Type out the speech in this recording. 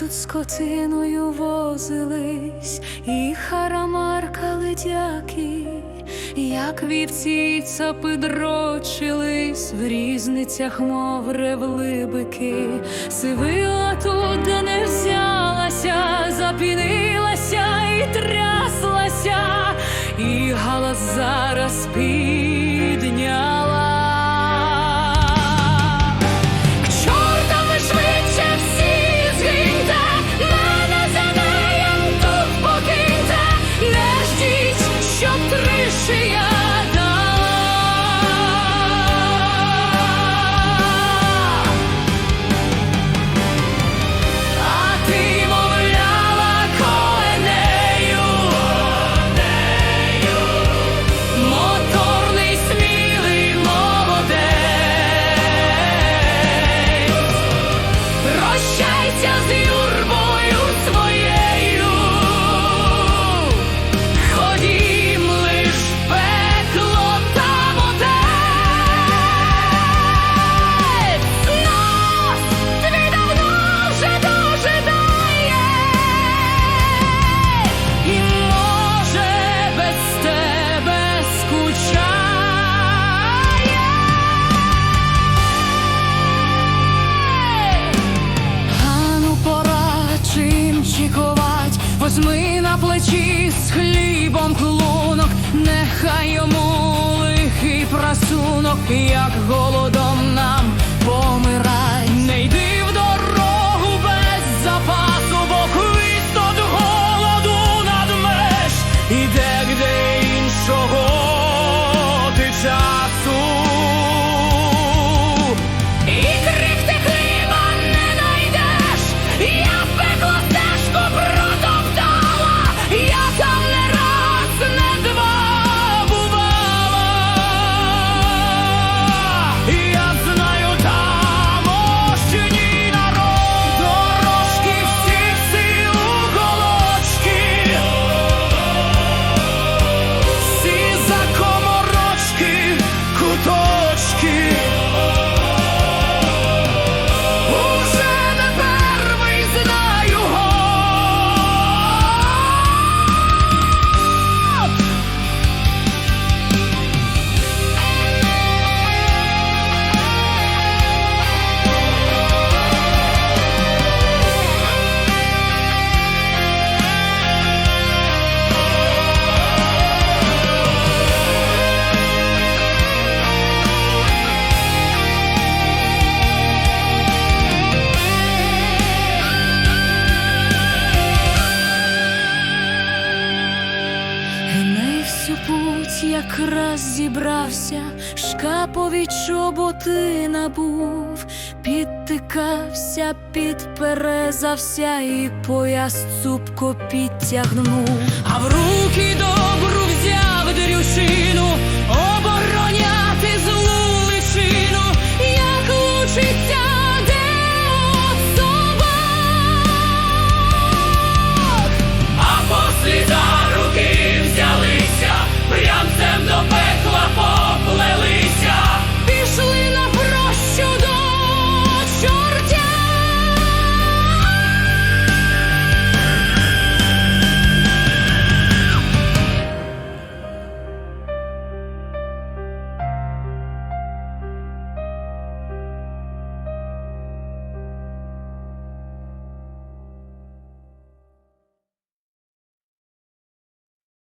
тут скотиною возились, і харамарка летяки, як вівці цапи дрочились, в різницях, мов ревли сивила тут, де не взялася, запінилася і тряслася, і галас зараз підняла. Прощайся з чим чіковать, возьми на плечі з хлібом клунок, нехай йому лихий прасунок, як голодом якраз зібрався, шкапові чоботи набув, підтикався, підперезався і пояс цупко підтягнув, а в руки добру взяв дрючину,